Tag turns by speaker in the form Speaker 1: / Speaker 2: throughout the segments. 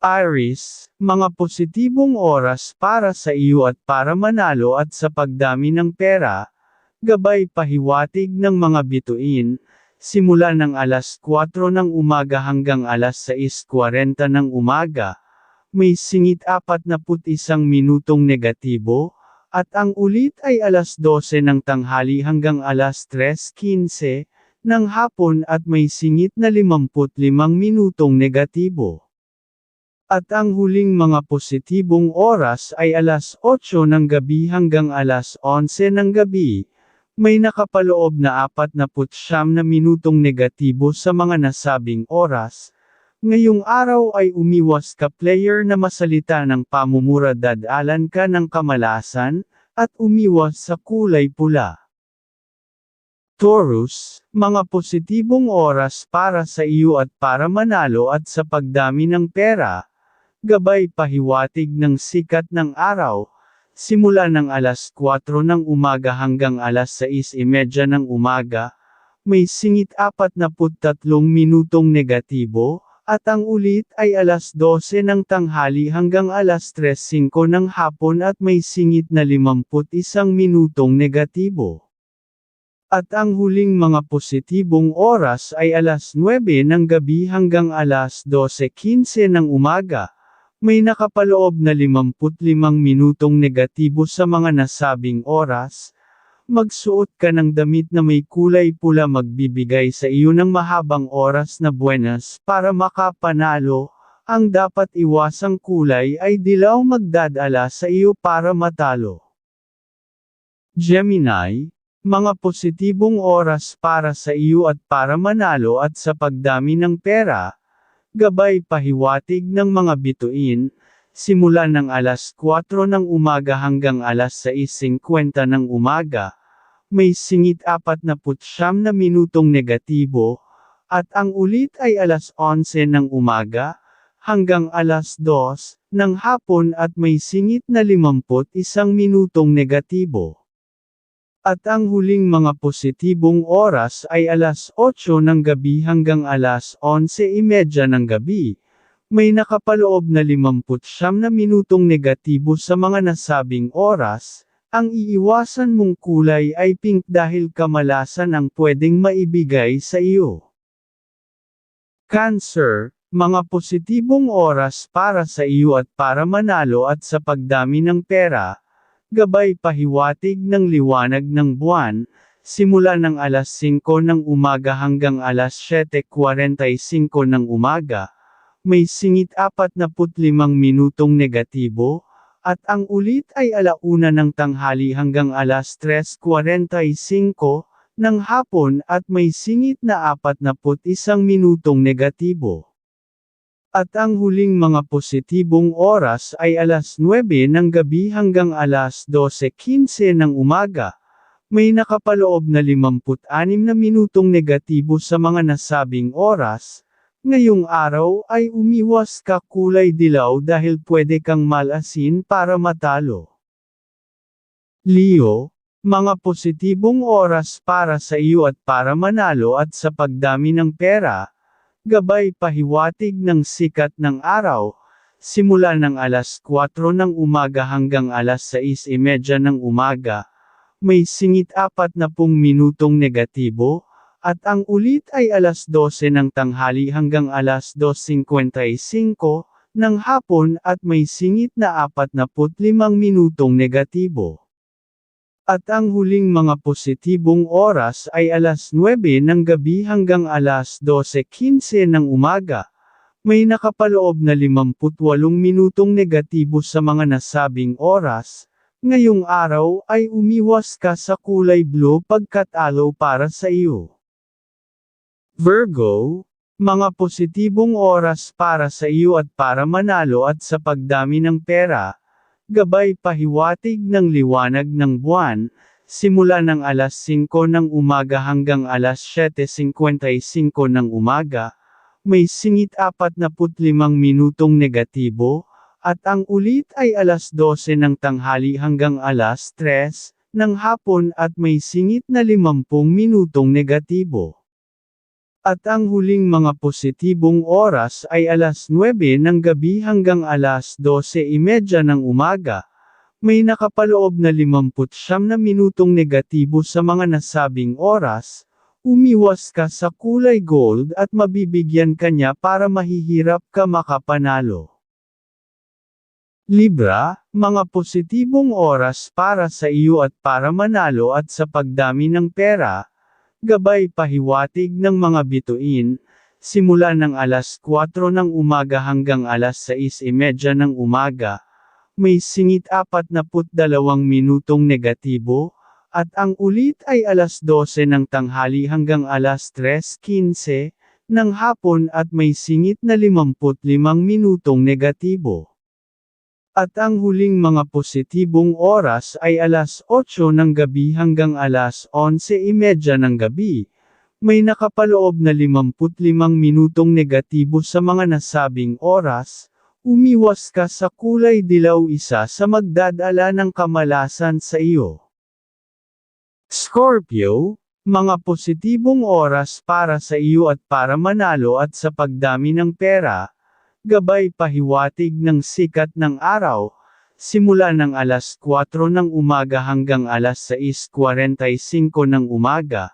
Speaker 1: Iris, mga positibong oras para sa iyo at para manalo at sa pagdami ng pera, gabay pahiwatig ng mga bituin, simula ng alas 4 ng umaga hanggang alas 6.40 ng umaga, may singit 41 minutong negatibo, at ang ulit ay alas 12 ng tanghali hanggang alas 3.15 ng hapon at may singit na 55 minutong negatibo. At ang huling mga positibong oras ay alas 8 ng gabi hanggang alas 11 ng gabi. May nakapaloob na 49 na minutong negatibo sa mga nasabing oras. Ngayong araw ay umiwas ka player na masalita ng pamumura dadalan ka ng kamalasan, at umiwas sa kulay pula. Taurus, mga positibong oras para sa iyo at para manalo at sa pagdami ng pera, gabay pahiwatig ng sikat ng araw, simula ng alas 4 ng umaga hanggang alas 6.30 ng umaga, may singit 43 minutong negatibo, at ang ulit ay alas 12 ng tanghali hanggang alas 3.05 ng hapon at may singit na 51 minutong negatibo. At ang huling mga positibong oras ay alas 9 ng gabi hanggang alas 12.15 ng umaga, may nakapaloob na 55 minutong negatibo sa mga nasabing oras. Magsuot ka ng damit na may kulay pula magbibigay sa iyo ng mahabang oras na buenas para makapanalo. Ang dapat iwasang kulay ay dilaw magdadala sa iyo para matalo. Gemini, mga positibong oras para sa iyo at para manalo at sa pagdami ng pera, gabay pahiwatig ng mga bituin, simula ng alas 4 ng umaga hanggang alas 6.50 ng umaga, may singit 49 na minutong negatibo, at ang ulit ay alas 11 ng umaga, hanggang alas 2 ng hapon at may singit na 51 minutong negatibo. At ang huling mga positibong oras ay alas 8 ng gabi hanggang alas 11.30 ng gabi. May nakapaloob na 50 na minutong negatibo sa mga nasabing oras. Ang iiwasan mong kulay ay pink dahil kamalasan ang pwedeng maibigay sa iyo. Cancer, mga positibong oras para sa iyo at para manalo at sa pagdami ng pera, gabay pahiwatig ng liwanag ng buwan, simula ng alas 5 ng umaga hanggang alas 7.45 ng umaga, may singit 45 minutong negatibo, at ang ulit ay alauna ng tanghali hanggang alas 3.45 ng hapon at may singit na 41 minutong negatibo. At ang huling mga positibong oras ay alas 9 ng gabi hanggang alas 12.15 ng umaga. May nakapaloob na 56 na minutong negatibo sa mga nasabing oras. Ngayong araw ay umiwas ka kulay dilaw dahil pwede kang malasin para matalo. Leo, mga positibong oras para sa iyo at para manalo at sa pagdami ng pera, gabay pahiwatig ng sikat ng araw, simula ng alas 4 ng umaga hanggang alas 6.30 ng umaga, may singit 40 minutong negatibo, at ang ulit ay alas 12 ng tanghali hanggang alas 2.55 ng hapon at may singit na 45 minutong negatibo. At ang huling mga positibong oras ay alas 9 ng gabi hanggang alas 12.15 ng umaga. May nakapaloob na 58 minutong negatibo sa mga nasabing oras. Ngayong araw ay umiwas ka sa kulay blue pagkat alaw para sa iyo. Virgo, mga positibong oras para sa iyo at para manalo at sa pagdami ng pera, gabay pahiwatig ng liwanag ng buwan, simula ng alas 5 ng umaga hanggang alas 7.55 ng umaga, may singit 45 minutong negatibo, at ang ulit ay alas 12 ng tanghali hanggang alas 3 ng hapon at may singit na 50 minutong negatibo. At ang huling mga positibong oras ay alas 9 ng gabi hanggang alas 12.30 ng umaga. May nakapaloob na 59 na minutong negatibo sa mga nasabing oras, umiwas ka sa kulay gold at mabibigyan ka niya para mahihirap ka makapanalo. Libra, mga positibong oras para sa iyo at para manalo at sa pagdami ng pera, gabay pahiwatig ng mga bituin, simula ng alas 4 ng umaga hanggang alas 6.30 ng umaga, may singit 42 minutong negatibo, at ang ulit ay alas 12 ng tanghali hanggang alas 3.15 ng hapon at may singit na 55 minutong negatibo. At ang huling mga positibong oras ay alas 8 ng gabi hanggang alas 11.30 ng gabi. May nakapaloob na 55 minutong negatibo sa mga nasabing oras, Umiwas ka sa kulay dilaw isa sa magdadala ng kamalasan sa iyo. Scorpio, mga positibong oras para sa iyo at para manalo at sa pagdami ng pera, gabay pahiwatig ng sikat ng araw, simula ng alas 4 ng umaga hanggang alas 6.45 ng umaga,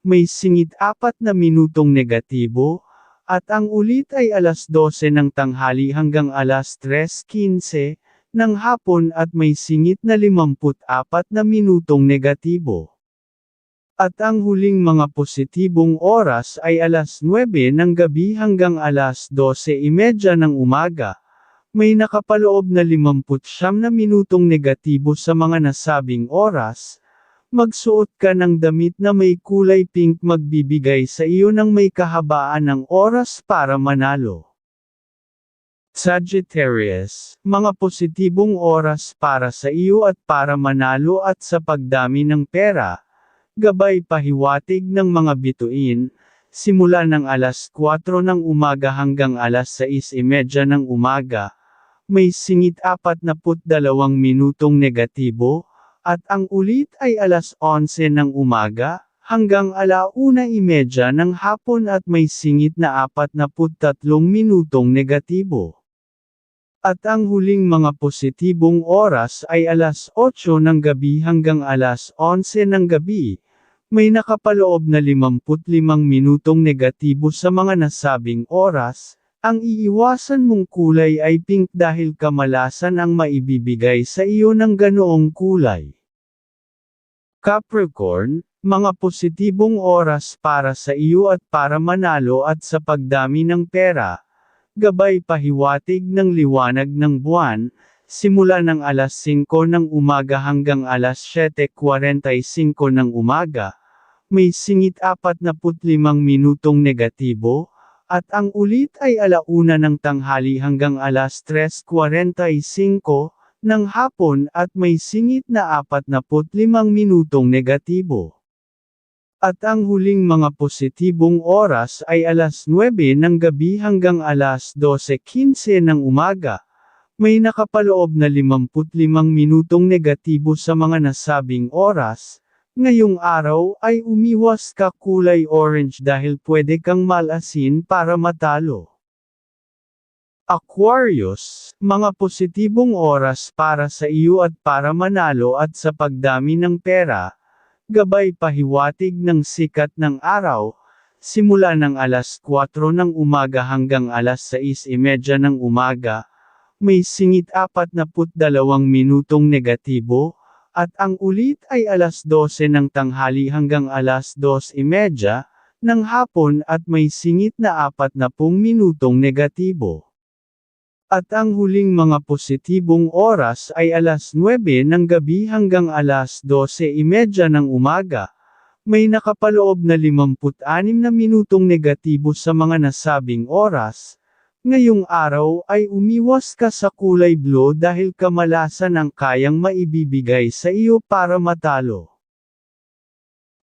Speaker 1: may singit apat na minutong negatibo, at ang ulit ay alas 12 ng tanghali hanggang alas 3.15 ng hapon at may singit na 54 na minutong negatibo. At ang huling mga positibong oras ay alas 9 ng gabi hanggang alas 12.30 ng umaga. May nakapaloob na 59 na minutong negatibo sa mga nasabing oras, Magsuot ka ng damit na may kulay pink magbibigay sa iyo ng may kahabaan ng oras para manalo. Sagittarius, mga positibong oras para sa iyo at para manalo at sa pagdami ng pera, gabay pahiwatig ng mga bituin, simula ng alas 4 ng umaga hanggang alas 6.30 ng umaga, may singit 42 minutong negatibo, at ang ulit ay alas 11 ng umaga, hanggang alauna imedya ng hapon at may singit na 43 minutong negatibo. At ang huling mga positibong oras ay alas 8 ng gabi hanggang alas 11 ng gabi, may nakapaloob na 55 minutong negatibo sa mga nasabing oras, ang iiwasan mong kulay ay pink dahil kamalasan ang maibibigay sa iyo ng ganoong kulay. Capricorn, mga positibong oras para sa iyo at para manalo at sa pagdami ng pera, gabay pahiwatig ng liwanag ng buwan, simula ng alas 5 ng umaga hanggang alas 7.45 ng umaga, may singit 45 minutong negatibo, at ang ulit ay alauna ng tanghali hanggang alas 3.45, ng hapon at may singit na 45 minutong negatibo. At ang huling mga positibong oras ay alas 9 ng gabi hanggang alas 12.15 ng umaga. May nakapaloob na 55 minutong negatibo sa mga nasabing oras. Ngayong araw ay umiwas ka kulay orange dahil pwede kang malasin para matalo. Aquarius, mga positibong oras para sa iyo at para manalo at sa pagdami ng pera, gabay pahiwatig ng sikat ng araw, simula ng alas 4 ng umaga hanggang alas 6.30 ng umaga, may singit 42 minutong negatibo, at ang ulit ay alas 12 ng tanghali hanggang alas 2.30 ng hapon at may singit na 40 minutong negatibo. At ang huling mga positibong oras ay alas 9 ng gabi hanggang alas 12.30 ng umaga. May nakapaloob na 56 na minutong negatibo sa mga nasabing oras. Ngayong araw ay umiwas ka sa kulay blue dahil kamalasan ang kayang maibibigay sa iyo para matalo.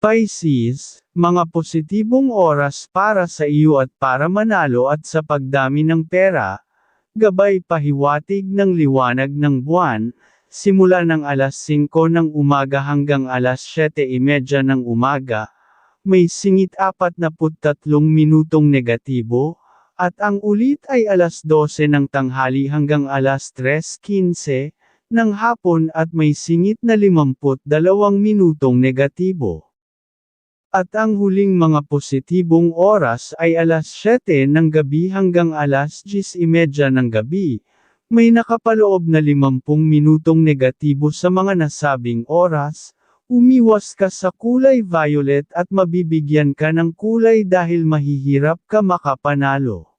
Speaker 1: Pisces, mga positibong oras para sa iyo at para manalo at sa pagdami ng pera, Gabay pahiwatig ng liwanag ng buwan, simula ng alas 5 ng umaga hanggang alas 7.30 ng umaga, may singit 43 minutong negatibo, at ang ulit ay alas 12 ng tanghali hanggang alas 3.15 ng hapon at may singit na 52 minutong negatibo. At ang huling mga positibong oras ay alas 7 ng gabi hanggang alas 10.30 ng gabi. May nakapaloob na 50 minutong negatibo sa mga nasabing oras, umiwas ka sa kulay violet at mabibigyan ka ng kulay dahil mahihirap ka makapanalo.